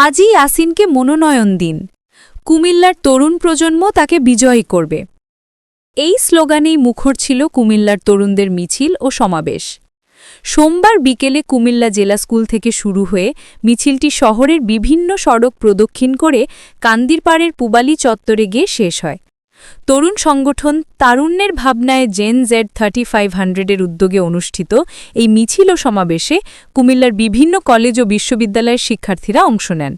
হাজি ইয়াসিনকে মনোনয়ন দিন। কুমিল্লার তরুণ প্রজন্ম তাকে বিজয়ী করবে। এই স্লোগানেই মুখর ছিল কুমিল্লার তরুণদের মিছিল ও সমাবেশ। সোমবার বিকেলে কুমিল্লা জেলা স্কুল থেকে শুরু হয়ে মিছিলটি শহরের বিভিন্ন সড়ক প্রদক্ষিণ করে কান্দিরপাড়ের পুবালি চত্বরে গিয়ে শেষ হয়। তরুণ সংগঠন তারুণ্যের ভাবনায় জেন জেড থার্টি ফাইভ হান্ড্রেডের উদ্যোগে অনুষ্ঠিত এই মিছিল ও সমাবেশে কুমিল্লার বিভিন্ন কলেজ ও বিশ্ববিদ্যালয়ের শিক্ষার্থীরা অংশ নেন।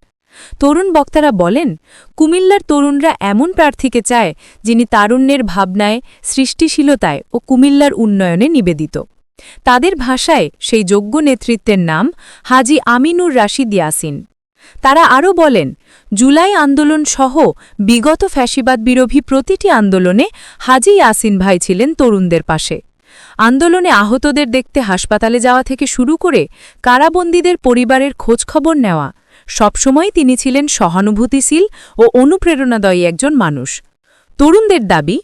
তরুণ বক্তারা বলেন, কুমিল্লার তরুণরা এমন প্রার্থীকে চায় যিনি তারুণ্যের ভাবনায়, সৃষ্টিশীলতায় ও কুমিল্লার উন্নয়নে নিবেদিত। তাদের ভাষায় সেই যোগ্য নেতৃত্বের নাম হাজি আমিনুর রাশিদ ইয়াসিন। তারা আরও বলেন, জুলাই আন্দোলন সহ বিগত ফ্যাসিবাদ বিরোধী প্রতিটি আন্দোলনে হাজি ইয়াসিন ভাই ছিলেন তরুণদের পাশে। আন্দোলনে আহতদের দেখতে হাসপাতালে যাওয়া থেকে শুরু করে কারাবন্দীদের পরিবারের খোঁজখবর নেওয়া, সবসময় তিনি ছিলেন সহানুভূতিশীল ও অনুপ্রেরণাদয়ী একজন মানুষ। তরুণদের দাবি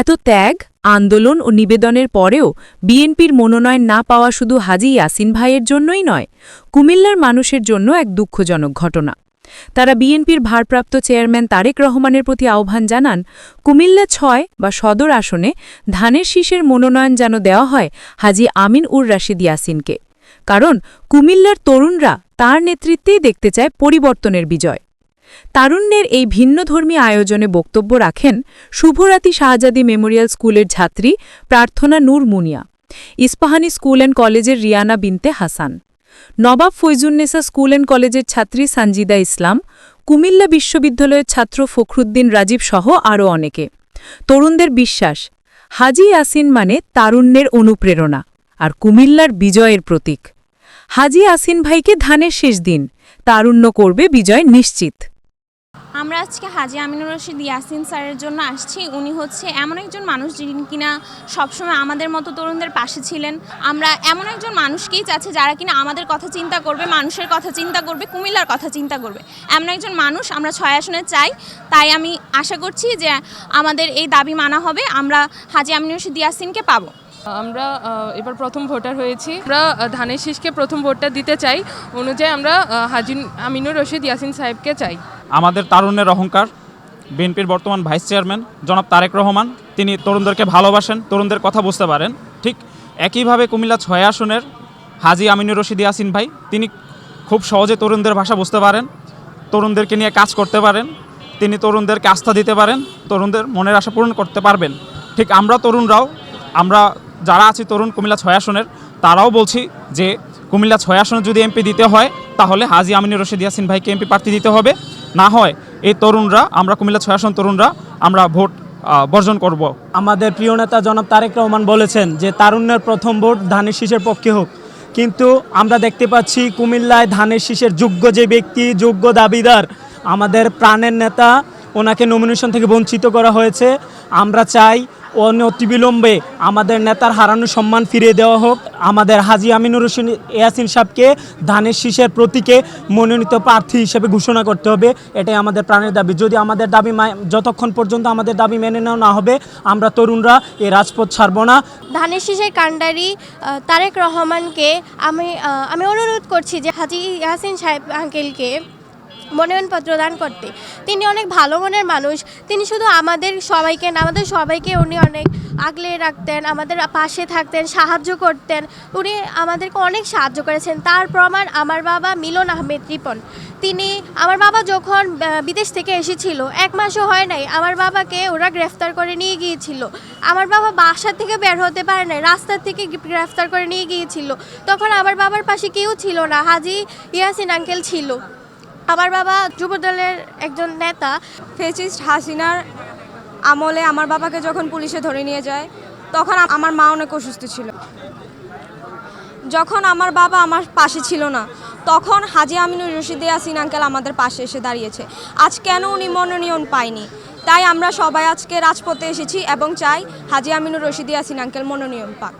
এত ত্যাগ, আন্দোলন ও নিবেদনের পরেও বিএনপির মনোনয়ন না পাওয়া শুধু হাজি ইয়াসিন ভাইয়ের জন্যই নয়, কুমিল্লার মানুষের জন্য এক দুঃখজনক ঘটনা। তারা বিএনপির ভারপ্রাপ্ত চেয়ারম্যান তারেক রহমানের প্রতি আহ্বান জানান, কুমিল্লা ছয় বা সদর আসনে ধানের শীষের মনোনয়ন যেন দেওয়া হয় হাজি আমিন উর রাশিদ ইয়াসিনকে। কারণ কুমিল্লার তরুণরা তার নেতৃত্বেই দেখতে চায় পরিবর্তনের বিজয়। তারুণ্যের এই ভিন্নধর্মী আয়োজনে বক্তব্য রাখেন শুভরাতি শাহজাদি মেমোরিয়াল স্কুলের ছাত্রী প্রার্থনা নূর মুনিয়া, ইস্পাহানি স্কুল অ্যান্ড কলেজের রিয়ানা বিনতে হাসান, নবাব ফৈজুন্নেসা স্কুল অ্যান্ড কলেজের ছাত্রী সানজিদা ইসলাম, কুমিল্লা বিশ্ববিদ্যালয়ের ছাত্র ফখরুদ্দিন রাজীব সহ আরও অনেকে। তরুণদের বিশ্বাস, হাজি ইয়াসিন মানে তারুণ্যের অনুপ্রেরণা আর কুমিল্লার বিজয়ের প্রতীক। হাজি আসিন ভাইকে ধানের শেষ দিন, তারুণ্য করবে বিজয় নিশ্চিত। আমরা আজকে হাজি আমিনুর রশিদ ইয়াসিন স্যারের জন্য আসছি। উনি হচ্ছে এমন একজন মানুষ যিনি কিনা সবসময় আমাদের মতো তরুণদের পাশে ছিলেন। আমরা এমন একজন মানুষকেই চাচ্ছি যারা কিনা আমাদের কথা চিন্তা করবে, মানুষের কথা চিন্তা করবে, কুমিল্লার কথা চিন্তা করবে। এমন একজন মানুষ আমরা ছয় আসনে চাই। তাই আমি আশা করছি যে আমাদের এই দাবি মানা হবে। আমরা হাজি আমিনুর রশিদ ইয়াসিনকে পাবো। আমরা এবার প্রথম ভোটার হয়েছি। আমরা ধানের শীষকে প্রথম ভোটটা দিতে চাই। অনুযায়ী আমরা হাজিন আমিনুর রশিদ ইয়াসিন সাহেবকে চাই। আমাদের তারুণ্যের অহংকার, বিএনপির বর্তমান ভাইস চেয়ারম্যান জনাব তারেক রহমান, তিনি তরুণদেরকে ভালোবাসেন, তরুণদের কথা বুঝতে পারেন। ঠিক একইভাবে কুমিল্লা ছয় আসনের হাজি আমিনুর রশিদ ইয়াসিন ভাই, তিনি খুব সহজে তরুণদের ভাষা বুঝতে পারেন, তরুণদেরকে নিয়ে কাজ করতে পারেন, তিনি তরুণদেরকে আস্থা দিতে পারেন, তরুণদের মনের আশা পূরণ করতে পারবেন। ঠিক আমরা তরুণরাও, আমরা যারা আছি তরুণ কুমিল্লা ছয় আসনের, তারাও বলছি যে কুমিল্লা ছয় আসনে যদি এমপি দিতে হয়, তাহলে হাজি আমিনুর রশিদ ইয়াসিন ভাইকে এমপি প্রার্থী দিতে হবে। না হয়, এই তরুণরা, আমরা কুমিল্লা ছয় আসন তরুণরা, আমরা ভোট বর্জন করব। আমাদের প্রিয় নেতা জনাব তারেক রহমান বলেছেন যে, তারুণ্যের প্রথম ভোট ধানের শীষের পক্ষে হোক। কিন্তু আমরা দেখতে পাচ্ছি কুমিল্লায় ধানের শীষের যোগ্য যে ব্যক্তি, যোগ্য দাবিদার, আমাদের প্রাণের নেতা ওনাকে নমিনেশন থেকে বঞ্চিত করা হয়েছে। আমরা চাই অনতিবিলম্বে আমাদের নেতার হারানো সম্মান ফিরিয়ে দেওয়া হোক। আমাদের হাজি আমিনুর হোসেন ইয়াসিন সাহেবকে ধানের শীষের প্রতীকে মনোনীত প্রার্থী হিসেবে ঘোষণা করতে হবে। এটাই আমাদের প্রাণের দাবি। যদি আমাদের দাবি যতক্ষণ পর্যন্ত আমাদের দাবি মেনে নেওয়া না হবে, আমরা তরুণরা এই রাজপথ ছাড়ব না। ধানের শীষের কাণ্ডারি তারেক রহমানকে আমি আমি অনুরোধ করছি যে হাজি ইয়াসিন সাহেব আঙ্কেলকে মনোনয়নপত্র দান করতে। তিনি অনেক ভালো মনের মানুষ। তিনি শুধু আমাদের সবাইকে না, আমাদের সবাইকে উনি অনেক আগলে রাখতেন, আমাদের পাশে থাকতেন, সাহায্য করতেন। উনি আমাদেরকে অনেক সাহায্য করেছেন। তার প্রমাণ আমার বাবা মিলন আহমেদ রিপন। তিনি, আমার বাবা যখন বিদেশ থেকে এসেছিল, এক মাসও হয় নাই, আমার বাবাকে ওরা গ্রেফতার করে নিয়ে গিয়েছিল। আমার বাবা বাসা থেকে বের হতে পারে নাই রাস্তার থেকে গ্রেফতার করে নিয়ে গিয়েছিল। তখন আমার বাবার পাশে কেউ ছিল না, হাজি ইয়াসিন আঙ্কেল ছিল। আমার বাবা যুবদলের একজন নেতা। ফেসিস্ট হাসিনার আমলে আমার বাবাকে যখন পুলিশে ধরে নিয়ে যায়, তখন আমার মা অনেক অসুস্থ ছিল। যখন আমার বাবা আমার পাশে ছিল না, তখন হাজি আমিনুর রশিদ ইয়াসিন আঙ্কেল আমাদের পাশে এসে দাঁড়িয়েছে। আজ কেন উনি মনোনয়ন পায়নি? তাই আমরা সবাই আজকে রাজপথে এসেছি এবং চাই হাজি আমিনুর রশিদ ইয়াসিন আঙ্কেল মনোনয়ন পাক।